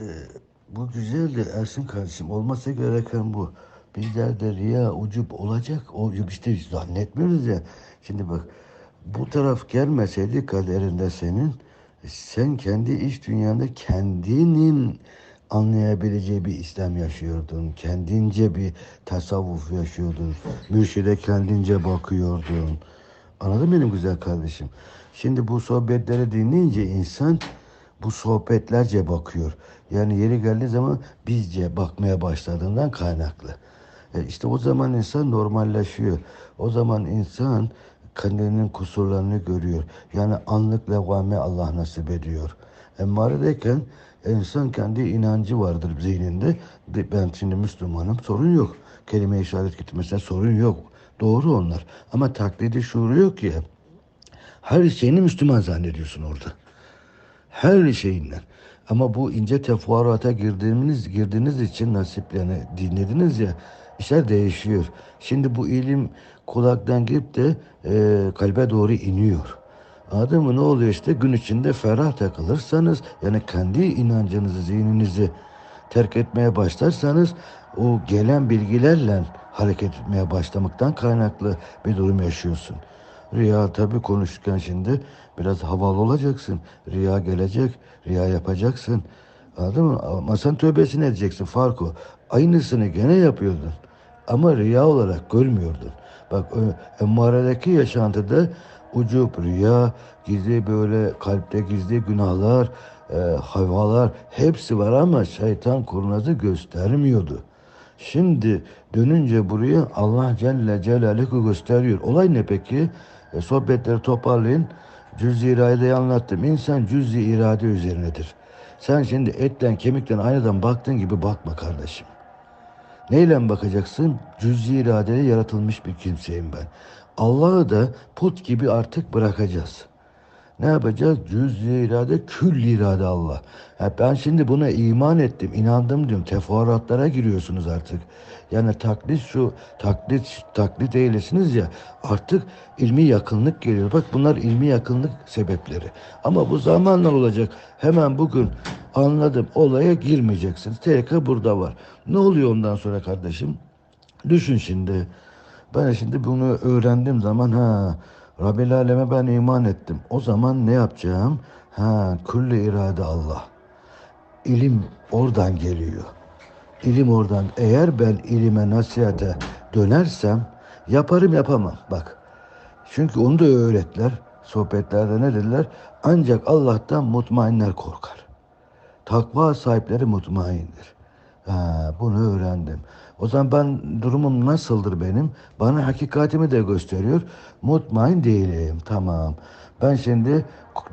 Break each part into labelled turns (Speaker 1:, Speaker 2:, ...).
Speaker 1: Ee, bu güzel de Ersin kardeşim olması gereken bu. Bizlerde riya, ucup olacak. O işte zannetmiyoruz ya. Şimdi bak bu taraf gelmeseydi kaderinde senin sen kendi iç dünyanda kendinin anlayabileceği bir İslam yaşıyordun. Kendince bir tasavvuf yaşıyordun. Mürşide kendince bakıyordun. Anladın mı benim güzel kardeşim? Şimdi bu sohbetleri dinleyince insan bu sohbetlerce bakıyor. Yani yeri geldiği zaman bizce bakmaya başladığından kaynaklı. E işte o zaman insan normalleşiyor. O zaman insan kendinin kusurlarını görüyor. Yani anlık levame Allah nasip ediyor. Emmaredeyken insan kendi inancı vardır zihninde. De- Ben şimdi Müslümanım sorun yok. Kelime-i işaret getirmesine sorun yok. Doğru onlar. Ama taklidi şuuru yok ya. Her şeyini Müslüman zannediyorsun orada. Her şeyinden. Ama bu ince tefuarata girdiğiniz, girdiğiniz için nasip yani dinlediniz ya işler değişiyor. Şimdi bu ilim kulaktan girip de e, kalbe doğru iniyor. Anladın mı? Ne oluyor işte gün içinde ferah takılırsanız yani kendi inancınızı, zihninizi terk etmeye başlarsanız o gelen bilgilerle hareket etmeye başlamaktan kaynaklı bir durum yaşıyorsun. Riya tabii konuşurken şimdi biraz havalı olacaksın. Riya gelecek, riya yapacaksın. Anladın mı? Ama sen tövbesini edeceksin fark o. Aynısını gene yapıyordun. Ama riya olarak görmüyordun. Bak emmaredeki yaşantıda ucup, riya, gizli böyle kalpte gizli günahlar, e, havalar hepsi var ama şeytan kurnazı göstermiyordu. Şimdi dönünce buraya Allah Celle Celaluhu gösteriyor. Olay ne peki? E, sohbetleri toparlayın. Cüz-i iradeyi anlattım. İnsan cüz-i irade üzerinedir. Sen şimdi etten kemikten aynadan baktığın gibi bakma kardeşim. Neyle bakacaksın? Cüz-i iradeli yaratılmış bir kimseyim ben. Allah'ı da put gibi artık bırakacağız. Ne yapacağız? Cüz-i irade, kül irade Allah. Ha ben şimdi buna iman ettim, inandım diyorum. Teferruatlara giriyorsunuz artık. Yani taklit şu, taklit, taklit eylesiniz ya artık ilmi yakınlık geliyor. Bak bunlar ilmi yakınlık sebepleri. Ama bu zamanla olacak. Hemen bugün anladım olaya girmeyeceksiniz. Tehlike burada var. Ne oluyor ondan sonra kardeşim? Düşün şimdi. Ben şimdi bunu öğrendiğim zaman ha Rabbil Aleme ben iman ettim. O zaman ne yapacağım? Ha külli irade Allah. İlim oradan geliyor. İlim oradan. Eğer ben ilime nasihate dönersem yaparım yapamam. Bak. Çünkü onu da öğrettiler. Sohbetlerde ne dediler? Ancak Allah'tan mutmainler korkar. Takva sahipleri mutmaindir. Ha, bunu öğrendim. O zaman ben durumum nasıldır benim? Bana hakikatimi de gösteriyor. Mutmain değilim. Tamam. Ben şimdi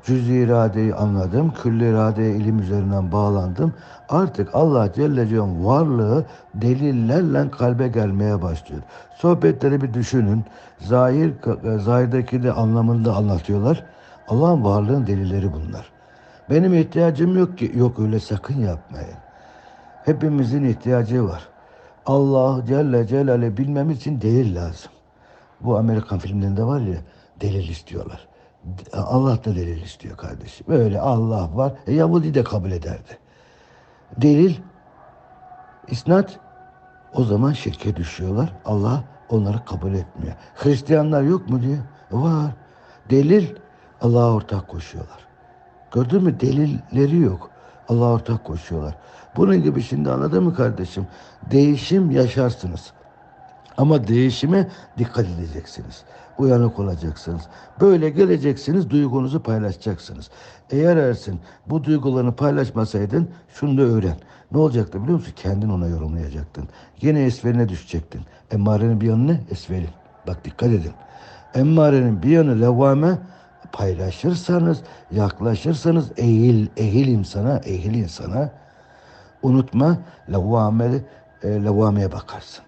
Speaker 1: cüz iradeyi anladım. Külli iradeye ilim üzerinden bağlandım. Artık Allah Celle Celle'nin varlığı delillerle kalbe gelmeye başlıyor. Sohbetleri bir düşünün. Zahir, zahirdeki de anlamında anlatıyorlar. Allah'ın varlığın delilleri bunlar. Benim ihtiyacım yok ki. Yok öyle sakın yapmayın. Hepimizin ihtiyacı var. Allah Celle Celaluhu bilmemiz için delil lazım. Bu Amerikan filmlerinde var ya delil istiyorlar. Allah da delil istiyor kardeşim. Böyle Allah var. E, Yahudi de kabul ederdi. Delil, isnat o zaman şirke düşüyorlar. Allah onları kabul etmiyor. Hristiyanlar yok mu diyor. Var. Delil Allah'a ortak koşuyorlar. Gördün mü? Delilleri yok. Allah'a ortak koşuyorlar. Bunun gibi şimdi anladın mı kardeşim? Değişim yaşarsınız. Ama değişime dikkat edeceksiniz. Uyanık olacaksınız. Böyle geleceksiniz, duygunuzu paylaşacaksınız. Eğer Ersin bu duygularını paylaşmasaydın şunu da öğren. Ne olacaktı biliyor musun? Kendin ona yorumlayacaktın. Yine esveline düşecektin. Emmarenin bir yanı ne? Esvelin. Bak dikkat edin. Emmarenin bir yanı levvame paylaşırsanız, yaklaşırsanız ehil, ehil insana, ehil insana unutma levvameli, e, levvameye bakarsın.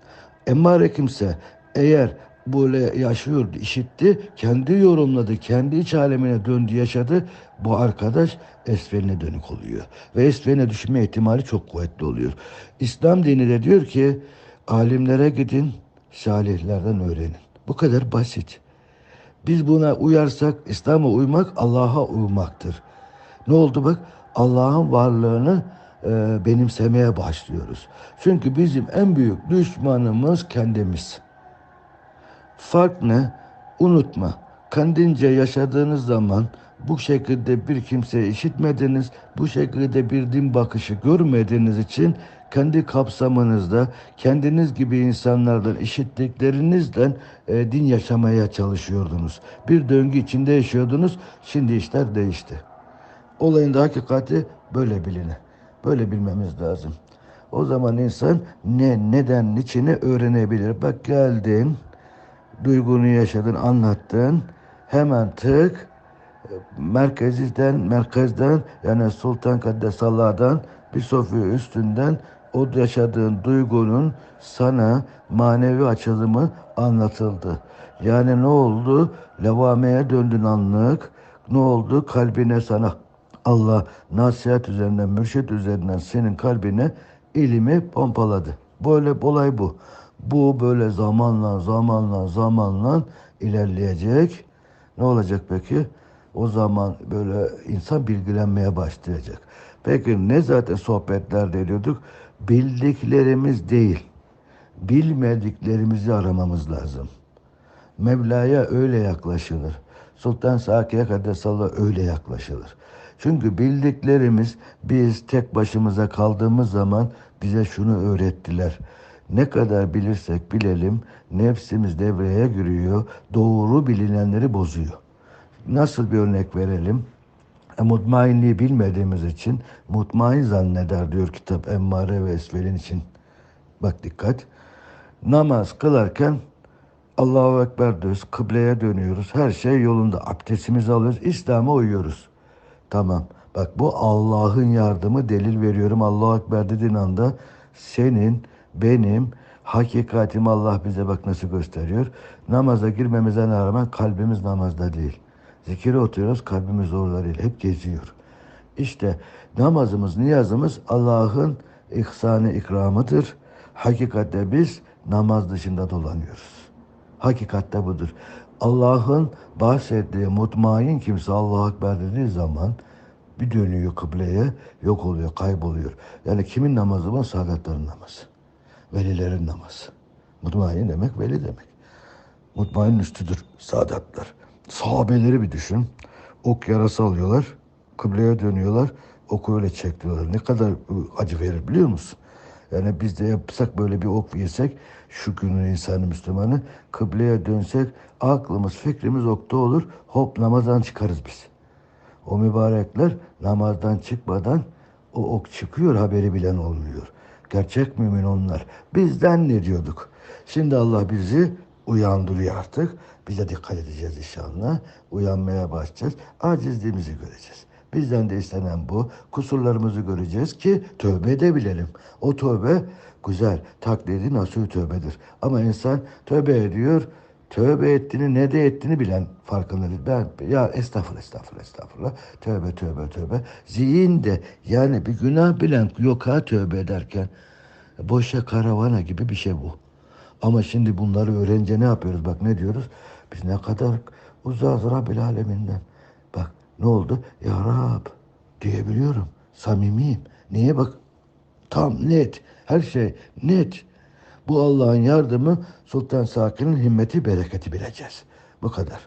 Speaker 1: Emmare kimse eğer böyle yaşıyor, işitti, kendi yorumladı, kendi iç alemine döndü, yaşadı. Bu arkadaş esfeline dönük oluyor. Ve esfeline düşme ihtimali çok kuvvetli oluyor. İslam dini de diyor ki, alimlere gidin, salihlerden öğrenin. Bu kadar basit. Biz buna uyarsak, İslam'a uymak Allah'a uymaktır. Ne oldu bak? Allah'ın varlığını e, benimsemeye başlıyoruz. Çünkü bizim en büyük düşmanımız kendimiz. Fark ne? Unutma. Kendince yaşadığınız zaman bu şekilde bir kimseyi işitmediniz, bu şekilde bir din bakışı görmediğiniz için kendi kapsamınızda kendiniz gibi insanlardan işittiklerinizden e, din yaşamaya çalışıyordunuz. Bir döngü içinde yaşıyordunuz. Şimdi işler değişti. Olayın da hakikati böyle biline. Böyle bilmemiz lazım. O zaman insan ne, neden, niçini öğrenebilir. Bak geldin, duygunu yaşadın, anlattın. Hemen tık merkezden, merkezden yani Sultan Kaddesallahu bir sofya üstünden o yaşadığın duygunun sana manevi açılımı anlatıldı. Yani ne oldu? Levameye döndün anlık. Ne oldu? Kalbine sana Allah nasihat üzerinden, mürşit üzerinden senin kalbine ilimi pompaladı. Böyle olay bu. Bu böyle zamanla, zamanla, zamanla ilerleyecek. Ne olacak peki? O zaman böyle insan bilgilenmeye başlayacak. Peki ne zaten sohbetlerde ediyorduk? Bildiklerimiz değil, bilmediklerimizi aramamız lazım. Mevla'ya öyle yaklaşılır. Sultan Sakiye Kaddesallahu öyle yaklaşılır. Çünkü bildiklerimiz biz tek başımıza kaldığımız zaman bize şunu öğrettiler. Ne kadar bilirsek bilelim nefsimiz devreye giriyor, doğru bilinenleri bozuyor. Nasıl bir örnek verelim? E, mutmainliği bilmediğimiz için mutmain zanneder diyor kitap Emmare ve Esvelin için. Bak dikkat. Namaz kılarken Allahu Ekber diyoruz, kıbleye dönüyoruz. Her şey yolunda. Abdestimizi alıyoruz, İslam'a uyuyoruz. Tamam. Bak bu Allah'ın yardımı delil veriyorum. Allahu Ekber dediğin anda senin, benim, hakikatim Allah bize bak nasıl gösteriyor. Namaza girmemize rağmen kalbimiz namazda değil. Zikire oturuyoruz, kalbimiz değil. Hep geziyor. İşte namazımız, niyazımız Allah'ın ihsanı ikramıdır. Hakikatte biz namaz dışında dolanıyoruz. Hakikatte budur. Allah'ın bahsettiği mutmain kimse Allahu Ekber dediği zaman bir dönüyor kıbleye, yok oluyor, kayboluyor. Yani kimin namazı bu? Saadetlerin namazı. Velilerin namazı. Mutmain demek veli demek. Mutmain üstüdür saadetler. Sahabeleri bir düşün. Ok yarası alıyorlar. Kıbleye dönüyorlar. Oku öyle çektiriyorlar. Ne kadar acı verir biliyor musun? Yani biz de yapsak böyle bir ok yesek şu günün insanı Müslümanı kıbleye dönsek aklımız fikrimiz okta olur. Hop namazdan çıkarız biz. O mübarekler namazdan çıkmadan o ok çıkıyor haberi bilen olmuyor. Gerçek mümin onlar. Bizden ne diyorduk? Şimdi Allah bizi uyandırıyor artık. Biz de dikkat edeceğiz inşallah. Uyanmaya başlayacağız. Acizliğimizi göreceğiz. Bizden de istenen bu. Kusurlarımızı göreceğiz ki tövbe edebilelim. O tövbe güzel. Taklidi nasuh tövbedir. Ama insan tövbe ediyor. Tövbe ettiğini ne de ettiğini bilen farkında değil. Ben ya estağfurullah estağfurullah estağfurullah. Tövbe tövbe tövbe. Zihin de yani bir günah bilen yok ha tövbe ederken. Boşa karavana gibi bir şey bu. Ama şimdi bunları öğrenince ne yapıyoruz? Bak ne diyoruz? Biz ne kadar uzağız Rabbil Aleminden. Bak ne oldu? Ya Rab diyebiliyorum. Samimiyim. Niye bak? Tam net. Her şey net. Bu Allah'ın yardımı Sultan Sakin'in himmeti, bereketi bileceğiz. Bu kadar.